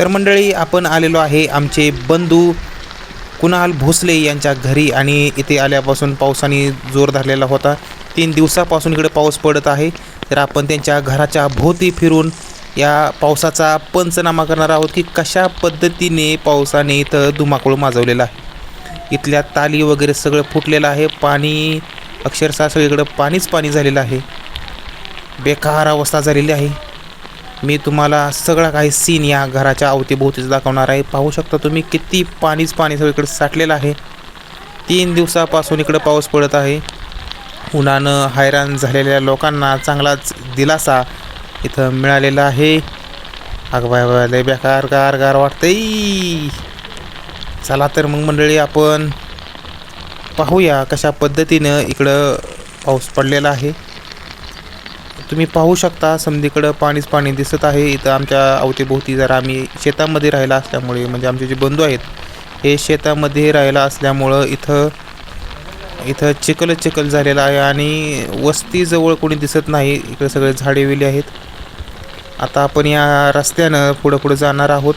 तर मंडळी आपण आलेलो आहे आमचे बंधू कुणाल भोसले यांच्या घरी आणि इथे आल्यापासून पावसाने जोर धरलेला होता. तीन दिवसापासून इकडे पाऊस पडत आहे. तर आपण त्यांच्या घराच्या भोवती फिरून या पावसाचा पंचनामा करणार आहोत की कशा पद्धतीने पावसाने इथं धुमाकूळ माजवलेला आहे. इथल्या ताली वगैरे सगळं फुटलेलं आहे. पाणी अक्षरशः सगळीकडं पाणीच पाणी झालेलं आहे. बेकार अवस्था झालेली आहे. मी तुम्हाला सगळा काही सीन या घराच्या अवतीभोवतीच दाखवणार आहे. पाहू शकता तुम्ही किती पाणीच पाणी सगळीकडे साठलेलं आहे. तीन दिवसापासून इकडं पाऊस पडत आहे. उन्हानं हैराण झालेल्या लोकांना चांगलाच दिलासा इथं मिळालेला आहे. अगं बाय बाय लय बेकार गार गार वाटतंय. चला तर मग मंडळी आपण पाहूया कशा पद्धतीनं इकडं पाऊस पडलेला आहे. तुम्ही पाहू शकता समधीकडं पाणीच पाणी दिसत आहे. इथं आमच्या अवतीभोवती जरा आम्ही शेतामध्ये राहिला असल्यामुळे म्हणजे आमचे जे बंधू आहेत हे शेतामध्ये राहिला असल्यामुळं इथं इथं चिखलच चिखल झालेला आहे आणि वस्तीजवळ कोणी दिसत नाही. इकडे सगळे झाडे वेली आहेत. आता आपण या रस्त्यानं पुढं पुढं जाणार आहोत.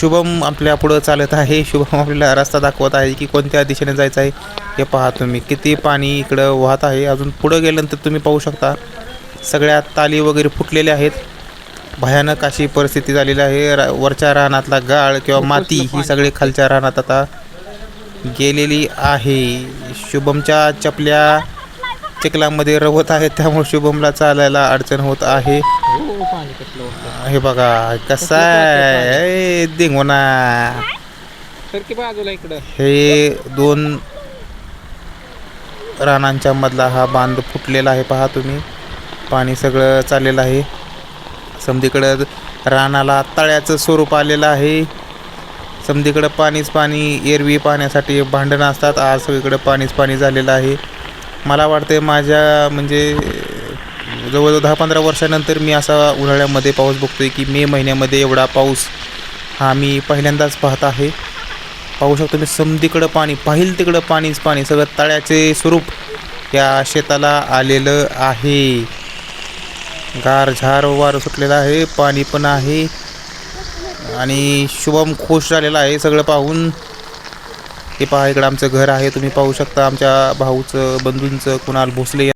शुभम आपल्या पुढं चालत आहे. शुभम आपल्याला रस्ता दाखवत आहे की कोणत्या दिशेने जायचं आहे. हे पहा तुम्ही किती पाणी इकडं वाहत आहे. अजून पुढं गेल्यानंतर तुम्ही पाहू शकता. सगळ्या ताली वगैरे फुटलेल्या आहेत. भयानक अशी परिस्थिती झालेली आहे. रा- वरच्या रानातला गाळ किंवा माती ही सगळी खालच्या रानात आता गेलेली आहे. शुभमच्या चपल्या चिखलामध्ये रवत आहेत. त्यामुळे शुभमला चालायला अडचण होत आहे. हो बघा कसा आहे? इकडं. हे दोन रानांच्या मधला हा बांध फुटलेला आहे. पहा तुम्ही. पाणी सगळं चाललेलं आहे. समधीकडं रानाला तळ्याचं स्वरूप आलेलं आहे. समधीकडं पाणीच पाणी एरवी पाण्यासाठी भांडणं असतात. आज सगळीकडं पाणीच पाणी झालेलं आहे. मला वाटते माझ्या म्हणजे जवळजवळ दहा पंधरा वर्षानंतर मी असा उन्हाळ्यामध्ये पाऊस बघतो आहे की मे महिन्यामध्ये एवढा पाऊस हा मी पहिल्यांदाच पाहत आहे. पाहू शकतो मी समधीकडं पाणी पाहिल तिकडं पाणीच पाणी सगळं तळ्याचे स्वरूप या शेताला आलेलं आहे. गार झार वारं सुटलेलं आहे पाणी पण आहे. आणि शुभम खुश झालेला आहे सगळं पाहून. हे पहा इकडं आमचं घर आहे तुम्ही पाहू शकता आमच्या भाऊचं बंधूंचं कुणाल भोसले